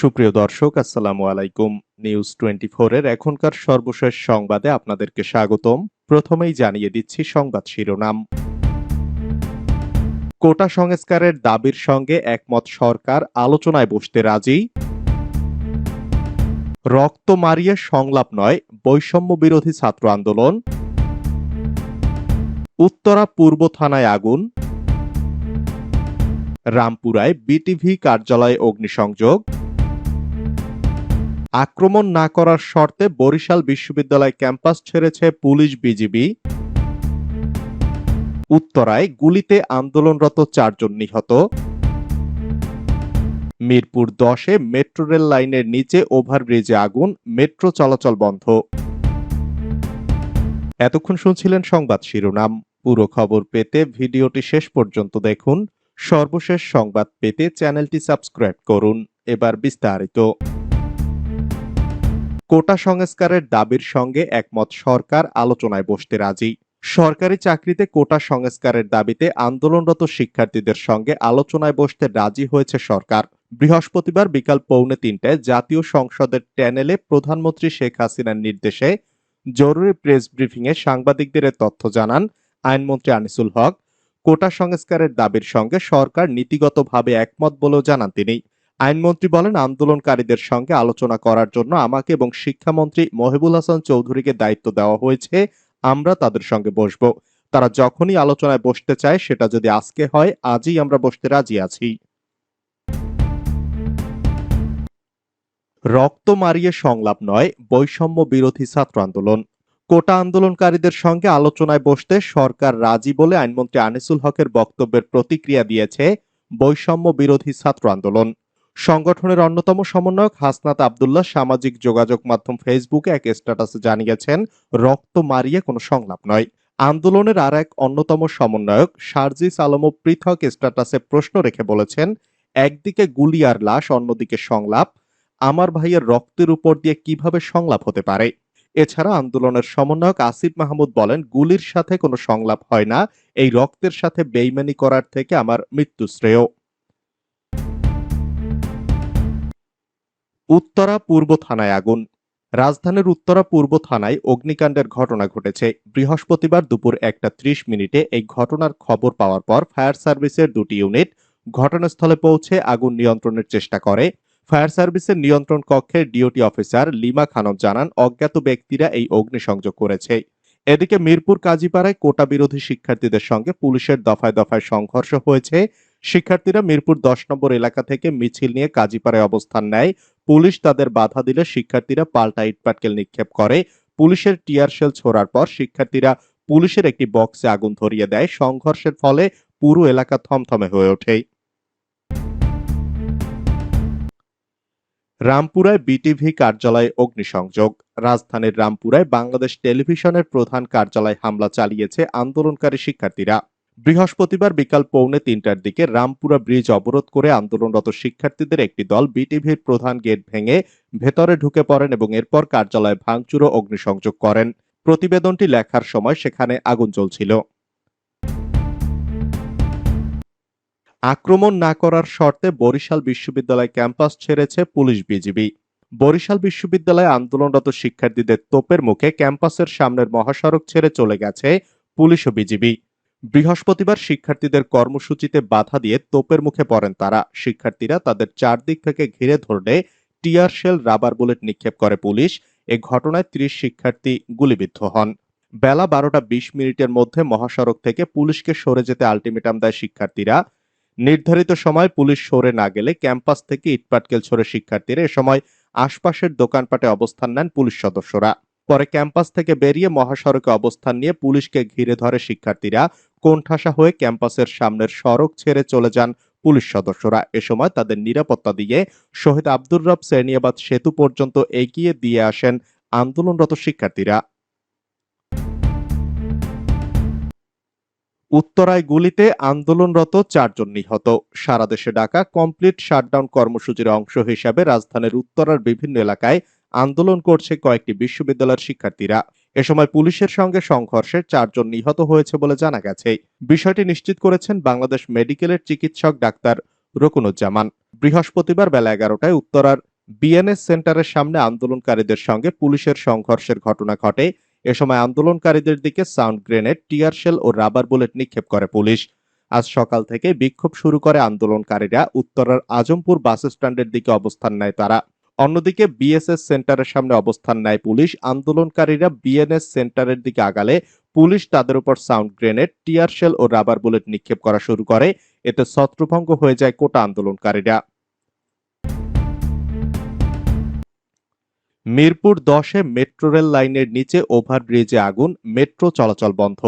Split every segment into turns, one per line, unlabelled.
সুপ্রিয় দর্শক, আসসালামু আলাইকুম। নিউজ টোয়েন্টি এর এখনকার সর্বশেষ সংবাদে আপনাদেরকে স্বাগতম। প্রথমেই জানিয়ে দিচ্ছি সংবাদ শিরোনাম। কোটা সংস্কারের দাবির সঙ্গে একমত সরকার আলোচনায় বসতে রাজি। রক্ত মারিয়ে সংলাপ নয়, বৈষম্য বিরোধী ছাত্র আন্দোলন। উত্তরা পূর্ব থানায় আগুন। রামপুরায় বিটিভি কার্যালয়ে অগ্নিসংযোগ। আক্রমণ না করার শর্তে বরিশাল বিশ্ববিদ্যালয় ক্যাম্পাস ছেড়েছে পুলিশ বিজিবি। উত্তরায় গুলিতে আন্দোলনরত চারজন নিহত। মিরপুর দশে মেট্রো রেল লাইনের নিচে ওভারব্রিজে আগুন, মেট্রো চলাচল বন্ধ। এতক্ষণ শুনছিলেন সংবাদ শিরোনাম। পুরো খবর পেতে ভিডিওটি শেষ পর্যন্ত দেখুন। সর্বশেষ সংবাদ পেতে চ্যানেলটি সাবস্ক্রাইব করুন। এবার বিস্তারিত। কোটা সংস্কারের দাবির সঙ্গে একমত সরকার আলোচনায় বসতে রাজি। সরকারি চাকরিতে কোটা সংস্কারের দাবিতে আন্দোলনরত শিক্ষার্থীদের সঙ্গে আলোচনায় বসতে রাজি হয়েছে সরকার। বৃহস্পতিবার বিকাল পৌনে তিনটায় জাতীয় সংসদের ট্যানেলে প্রধানমন্ত্রী শেখ হাসিনার নির্দেশে জরুরি প্রেস ব্রিফিংয়ে সাংবাদিকদের তথ্য জানান আইনমন্ত্রী আনিসুল হক। কোটা সংস্কারের দাবির সঙ্গে সরকার নীতিগতভাবে একমত বলেও জানান তিনি। আইনমন্ত্রী বলেন, আন্দোলনকারীদের সঙ্গে আলোচনা করার জন্য আমাকে এবং শিক্ষামন্ত্রী মহিবুল হাসান চৌধুরীকে দায়িত্ব দেওয়া হয়েছে, আমরা তাদের সঙ্গে বসব। তারা যখনই আলোচনায় বসতে চায়, সেটা যদি আজকে হয়, আজই আমরা বসতে রাজি আছি। রক্ত মারিয়ে সংলাপ নয়, বৈষম্য বিরোধী ছাত্র আন্দোলন। কোটা আন্দোলনকারীদের সঙ্গে আলোচনায় বসতে সরকার রাজি বলে আইনমন্ত্রী আনিসুল হকের বক্তব্যের প্রতিক্রিয়া দিয়েছে বৈষম্য বিরোধী ছাত্র আন্দোলন। সংগঠনের অন্যতম সমন্বয়ক হাসনাত আবদুল্লাহ সামাজিক যোগাযোগ মাধ্যম ফেসবুকে এক স্ট্যাটাসে জানিয়েছেন, রক্ত মারিয়ে কোনো সংলাপ নয়। আন্দোলনের আর এক অন্যতম সমন্বয়ক শারজিস আলমও পৃথক স্ট্যাটাসে প্রশ্ন রেখে বলেছেন, একদিকে গুলি আর লাশ, অন্যদিকে সংলাপ। আমার ভাইয়ের রক্তের উপর দিয়ে কীভাবে সংলাপ হতে পারে? এছাড়া আন্দোলনের সমন্বয়ক আসিফ মাহমুদ বলেন, গুলির সাথে কোনো সংলাপ হয় না। এই রক্তের সাথে বেইমানি করার থেকে আমার মৃত্যু শ্রেয় উত্তরা পূর্ব থানায় আগুন। রাজধানীর উত্তরা পূর্ব থানায় অগ্নিকাণ্ডের ঘটনা ঘটেছে। বৃহস্পতিবার দুপুর একটা ত্রিশ মিনিটে এই ঘটনার খবর পাওয়ার পর ফায়ার সার্ভিসের দুটি ইউনিট ঘটনাস্থলে পৌঁছে আগুন নিয়ন্ত্রণের চেষ্টা করে। ফায়ার সার্ভিসের নিয়ন্ত্রণ কক্ষের ডিওটি অফিসার লিমা খানম জানান, অজ্ঞাত ব্যক্তিরা এই অগ্নিসংযোগ করেছে। এদিকে মিরপুর কাজীপাড়ায় কোটা বিরোধী শিক্ষার্থীদের সঙ্গে পুলিশের দফায় দফায় সংঘর্ষ হয়েছে। শিক্ষার্থীরা মিরপুর দশ নম্বর এলাকা থেকে মিছিল নিয়ে কাজীপাড়ায় অবস্থান নেয়। পুলিশ তাদের বাধা দিলে শিক্ষার্থীরা পাল্টা ইটপাটকেল নিক্ষেপ করে। পুলিশের টিয়ার শেল ছোড়ার পর শিক্ষার্থীরা পুলিশের একটি বক্সে আগুন ধরিয়ে দেয়। সংঘর্ষের ফলে পুরো এলাকা থমথমে হয়ে ওঠে। রামপুরায় বিটিভি কার্যালয়ে অগ্নিসংযোগ। রাজধানীর রামপুরায় বাংলাদেশ টেলিভিশনের প্রধান কার্যালয়ে হামলা চালিয়েছে আন্দোলনকারী শিক্ষার্থীরা। বৃহস্পতিবার বিকাল পৌনে তিনটার দিকে রামপুরা ব্রিজ অবরোধ করে আন্দোলনরত শিক্ষার্থীদের একটি দল বিটিভির প্রধান গেট ভেঙে ভেতরে ঢুকে পড়েন এবং এরপর কার্যালয়ে ভাঙচুর ও অগ্নিসংযোগ করেন। প্রতিবেদনটি লেখার সময় সেখানে আগুন জ্বলছিল। আক্রমণ না করার শর্তে বরিশাল বিশ্ববিদ্যালয় ক্যাম্পাস ছেড়েছে পুলিশ বিজিবি। বরিশাল বিশ্ববিদ্যালয়ে আন্দোলনরত শিক্ষার্থীদের তোপের মুখে ক্যাম্পাসের সামনের মহাসড়ক ছেড়ে চলে গেছে পুলিশ ও বিজিবি। বৃহস্পতিবার শিক্ষার্থীদের কর্মসূচিতে বাধা দিয়ে তোপের মুখে পড়েন তারা। শিক্ষার্থীরা তাদের চারদিক থেকে ঘিরে ধরলে টিয়ার শেল, রাবার বুলেট নিক্ষেপ করে পুলিশ। এ ঘটনায় ত্রিশ শিক্ষার্থী গুলিবিদ্ধ হন। বেলা বারোটা বিশ মিনিটের মধ্যে মহাসড়ক থেকে পুলিশকে সরে যেতে আলটিমেটাম দেয় শিক্ষার্থীরা। নির্ধারিত সময় পুলিশ সরে না গেলে ক্যাম্পাস থেকে ইটপাটকেল ছড়ে শিক্ষার্থীরা। এ সময় আশপাশের দোকানপাটে অবস্থান নেন পুলিশ সদস্যরা। পরে ক্যাম্পাস থেকে বেরিয়ে মহাসড়কে অবস্থান নিয়ে পুলিশকে ঘিরে ধরে শিক্ষার্থীরা। কোণঠাসা হয়ে ক্যাম্পাসের সামনের সড়ক ছেড়ে চলে যান পুলিশ সদস্যরা। এ সময় তাদের নিরাপত্তা দিয়ে শহীদ আব্দুর রব সেনিয়াবাদ সেতু পর্যন্ত এগিয়ে দিয়ে আসেন আন্দোলনরত শিক্ষার্থীরা। উত্তরায় গুলিতে আন্দোলনরত চারজন নিহত। সারা দেশে ডাকা কমপ্লিট শাটডাউন কর্মসূচির অংশ হিসাবে রাজধানীর উত্তরার বিভিন্ন এলাকায় আন্দোলন করছে কয়েকটি বিশ্ববিদ্যালয়ের শিক্ষার্থীরা। এ সময় পুলিশের সঙ্গে সংঘর্ষে চারজন নিহত হয়েছে বলে জানা গেছে। বিষয়টি নিশ্চিত করেছেন বাংলাদেশ মেডিকেলের চিকিৎসক ডাক্তার রকুনুজ্জামান। বৃহস্পতিবার বেলা এগারোটায় উত্তরার বিএনএস সেন্টারের সামনে আন্দোলনকারীদের সঙ্গে পুলিশের সংঘর্ষের ঘটনা ঘটে। এ সময় আন্দোলনকারীদের দিকে সাউন্ড গ্রেনেড, টিয়ার শেল ও রাবার বুলেট নিক্ষেপ করে পুলিশ। আজ সকাল থেকে বিক্ষোভ শুরু করে আন্দোলনকারীরা উত্তরার আজমপুর বাস স্ট্যান্ডের দিকে অবস্থান নেয় তারা। অন্যদিকে বিএসএস সেন্টারের সামনে অবস্থান নেয় পুলিশ। আন্দোলনকারীরা বিএনএস সেন্টারের দিকে আগালে পুলিশ তাদের উপর সাউন্ড গ্রেনেড, টিয়ার শেল ও রাবার বুলেট নিক্ষেপ করা শুরু করে। এতে ছত্রভঙ্গ হয়ে যায় কোটা আন্দোলনকারীরা। মিরপুর দশে মেট্রো রেল লাইনের নিচে ওভারব্রিজে আগুন, মেট্রো চলাচল বন্ধ।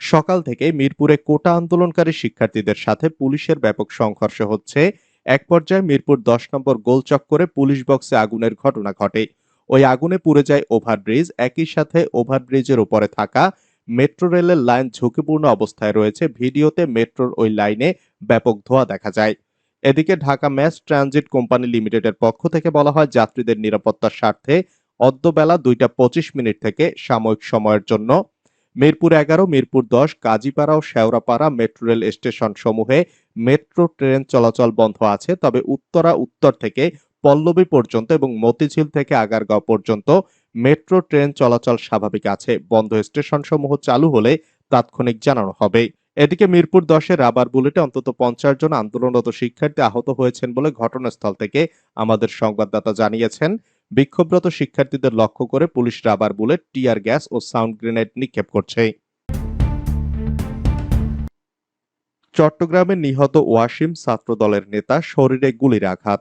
সকাল থেকে মিরপুরে কোটা আন্দোলনকারী শিক্ষার্থীদের সাথে পুলিশের ব্যাপক সংঘর্ষ হচ্ছে। এক পর্যায়ে মিরপুর দশ নম্বর গোল চক্করে পুলিশ বক্সে আগুনের ঘটনা ঘটে। ওই আগুনে পুড়ে যায় ওভারব্রিজ। একই সাথে ওভারব্রিজের ওপরে থাকা মেট্রো রেলের লাইন ঝুঁকিপূর্ণ অবস্থায় রয়েছে। ভিডিওতে মেট্রোর ওই লাইনে ব্যাপক ধোয়া দেখা যায়। এদিকে ঢাকা ম্যাস ট্রানজিট কোম্পানি লিমিটেডের পক্ষ থেকে বলা হয়, যাত্রীদের নিরাপত্তার স্বার্থে অদ্য বেলা দুইটা পঁচিশ মিনিট থেকে সাময়িক সময়ের জন্য মিরপুর এগারো, মিরপুর দশ, কাজীপাড়া ও শেওড়াপাড়া মেট্রো রেল স্টেশন সমূহে মেট্রো ট্রেন চলাচল বন্ধ আছে। তবে উত্তরা উত্তর থেকে পল্লবী পর্যন্ত এবং মতিঝিল থেকে আগারগাঁও পর্যন্ত মেট্রো ট্রেন চলাচল স্বাভাবিক আছে। বন্ধ স্টেশন সমূহ চালু হলে তাৎক্ষণিক জানানো হবে। এদিকে মিরপুর দশে রাবার বুলেটে অন্তত পঞ্চাশ জন আন্দোলনরত শিক্ষার্থী আহত হয়েছেন বলে ঘটনাস্থল থেকে আমাদের সংবাদদাতা জানিয়েছেন। বিক্ষোভরত শিক্ষার্থীদের লক্ষ্য করে police rubber bullet tear gas ও সাউন্ড গ্রেনেড নিক্ষেপ করছে। চট্টগ্রামে নিহত ওয়াসিম ছাত্রদলের নেতা শরীরে গুলির আঘাত।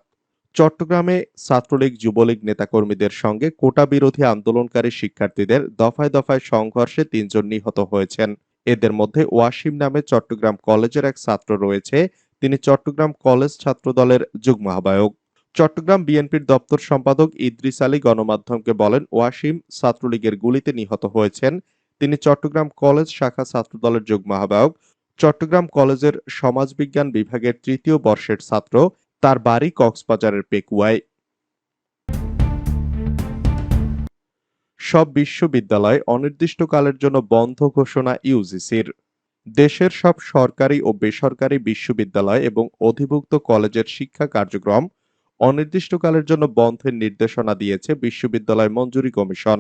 চট্টগ্রামে ছাত্রলীগ যুবলীগ নেতাকর্মীদের সঙ্গে কোটা বিরোধী আন্দোলনকারী শিক্ষার্থীদের দফায় দফায় সংঘর্ষে তিনজন নিহত হয়েছেন। এদের মধ্যে ওয়াসিম নামে চট্টগ্রাম কলেজের এক ছাত্র রয়েছে। তিনি চট্টগ্রাম কলেজ ছাত্রদলের যুগ্ম আহ্বায়ক। চট্টগ্রাম বিএনপির দপ্তর সম্পাদক ইদ্রিস আলী গণমাধ্যমকে বলেন, ওয়াসিম ছাত্রলীগের গুলিতে নিহত হয়েছেন। তিনি চট্টগ্রাম কলেজ শাখা ছাত্রদলের যুগ্ম আহ্বায়ক। চট্টগ্রাম কলেজের সমাজবিজ্ঞান বিভাগের তৃতীয় বর্ষের ছাত্র। তার বাড়ি কক্সবাজারের পেকুয়ায়। সব বিশ্ববিদ্যালয় অনির্দিষ্টকালের জন্য বন্ধ ঘোষণা ইউজিসির। দেশের সব সরকারি ও বেসরকারি বিশ্ববিদ্যালয় এবং অধিভুক্ত কলেজের শিক্ষা কার্যক্রম অনির্দিষ্টকালের জন্য বন্ধের নির্দেশনা দিয়েছে বিশ্ববিদ্যালয় মঞ্জুরি কমিশন।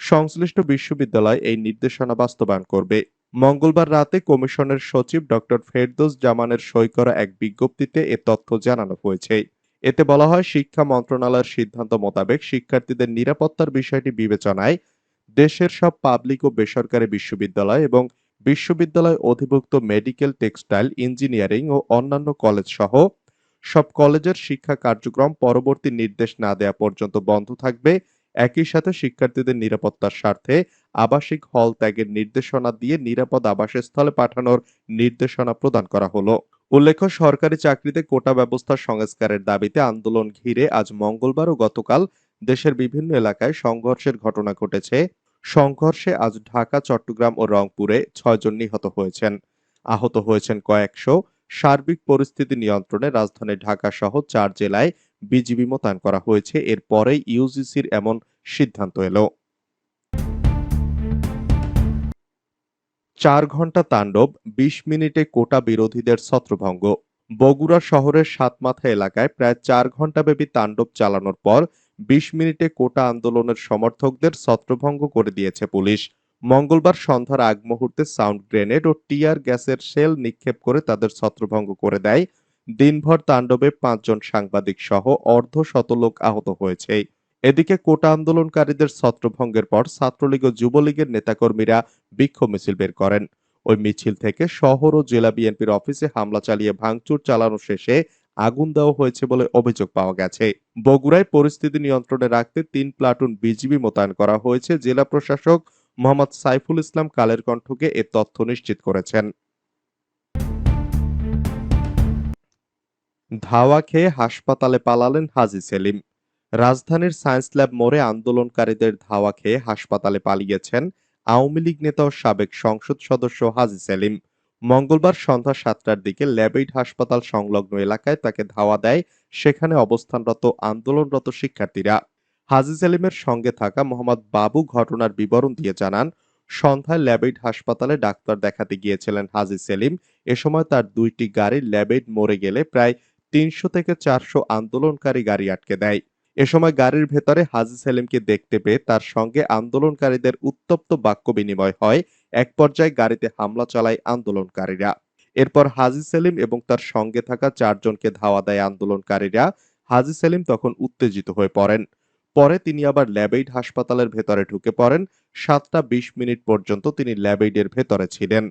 সংশ্লিষ্ট বিশ্ববিদ্যালয় এই নির্দেশনা বাস্তবায়ন করবে। মঙ্গলবার রাতে কমিশনের সচিব ডক্টর ফেরদৌস জামানের সই করা এক বিজ্ঞপ্তিতে এ তথ্য জানানো হয়েছে। এতে বলা হয়, শিক্ষা মন্ত্রণালয়ের সিদ্ধান্ত মোতাবেক শিক্ষার্থীদের নিরাপত্তার বিষয়টি বিবেচনায় দেশের সব পাবলিক ও বেসরকারি বিশ্ববিদ্যালয় এবং বিশ্ববিদ্যালয় অধিভুক্ত মেডিকেল, টেক্সটাইল, ইঞ্জিনিয়ারিং ও অন্যান্য কলেজ সহ সব কলেজের শিক্ষা কার্যক্রম পরবর্তী নির্দেশ না দেওয়া পর্যন্ত বন্ধ থাকবে। একই সাথে শিক্ষার্থীদের নিরাপত্তার স্বার্থে আবাসিক হল ত্যাগের নির্দেশনা দিয়ে নিরাপদ আবাসস্থলে পাঠানোর নির্দেশনা প্রদান করা হলো। উল্লেখ্য, সরকারি চাকরিতে কোটা ব্যবস্থা সংস্কারের দাবিতে আন্দোলন ঘিরে আজ মঙ্গলবার ও গতকাল দেশের বিভিন্ন এলাকায় সংঘর্ষের ঘটনা ঘটেছে। সংঘর্ষে আজ ঢাকা, চট্টগ্রাম ও রংপুরে ছয়জন নিহত হয়েছেন। আহত হয়েছেন কয়েকশো। সার্বিক পরিস্থিতি নিয়ন্ত্রণে রাজধানী ঢাকা সহ চার জেলায় বিজিবি মোতায়েন করা হয়েছে। এরপরেই ইউজিসির এমন সিদ্ধান্ত এলো। চার ঘণ্টা তাণ্ডব, বিশ মিনিটে কোটা বিরোধীদের ছত্রভঙ্গ। বগুড়া শহরের সাতমাথা এলাকায় প্রায় চার ঘন্টাব্যাপী তাণ্ডব চালানোর পর বিশ মিনিটে কোটা আন্দোলনের সমর্থকদের ছত্রভঙ্গ করে দিয়েছে পুলিশ। মঙ্গলবার সন্ধ্যার আগ মুহূর্তে সাউন্ড গ্রেনেড ও টিয়ার গ্যাসের শেল নিক্ষেপ করে তাদের ছত্রভঙ্গ করে দেয়। দিনভর তাণ্ডবে পাঁচজন সাংবাদিক সহ অর্ধ শত লোক আহত হয়েছে। এদিকে কোটা আন্দোলনকারীদের ছত্রভঙ্গের পর ছাত্রলীগ ও যুবলীগের নেতাকর্মীরা বিক্ষোভ মিছিল বের করেন। ওই মিছিল থেকে শহর ও জেলা বিএনপির অফিসে হামলা চালিয়ে ভাঙচুর চালানো শেষে আগুন দেওয়া হয়েছে বলে অভিযোগ পাওয়া গেছে। বগুড়ায় পরিস্থিতি নিয়ন্ত্রণে রাখতে তিন প্লাটুন বিজিবি মোতায়েন করা হয়েছে। জেলা প্রশাসক মোহাম্মদ সাইফুল ইসলাম কালের কণ্ঠকে এ তথ্য নিশ্চিত করেছেন। ধাওয়া খেয়ে হাসপাতালে পালালেন হাজি সেলিম। রাজধানীর সায়েন্স ল্যাব মোড়ে আন্দোলনকারীদের ধাওয়া খেয়ে হাসপাতালে পালিয়েছেন আওয়ামী লীগ নেতা ও সাবেক সংসদ সদস্য হাজি সেলিম। মঙ্গলবার সন্ধ্যা সাতটার দিকে ল্যাবেইড হাসপাতাল সংলগ্ন এলাকায় তাকে ধাওয়া দেয় সেখানে অবস্থানরত আন্দোলনরত শিক্ষার্থীরা। হাজি সেলিমের সঙ্গে থাকা মোহাম্মদ বাবু ঘটনার বিবরণ দিয়ে জানান, সন্ধ্যায় ল্যাবেইড হাসপাতালে ডাক্তার দেখাতে গিয়েছিলেন হাজি সেলিম। এ সময় তার দুইটি গাড়ি ল্যাবেইড মরে গেলে প্রায় তিনশো থেকে চারশো আন্দোলনকারী গাড়ি আটকে দেয়। এ সময় গাড়ির ভেতরে হাজি সেলিমকে দেখতে পেয়ে তার সঙ্গে আন্দোলনকারীদের উত্তপ্ত বাক্য বিনিময় হয়। এক পর্যায়ে গাড়িতে হামলা চালায় আন্দোলনকারীরা। এরপর হাজি সেলিম এবং তার সঙ্গে থাকা চারজনকে ধাওয়া দেয় আন্দোলনকারীরা। হাজি সেলিম তখন উত্তেজিত হয়ে পড়েন। পরে তিনি আবার ল্যাবেইড হাসপাতালের ভেতরে ঢুকে পড়েন। সাতটা বিশ মিনিট পর্যন্ত তিনি ল্যাবেইডের ভেতরে ছিলেন।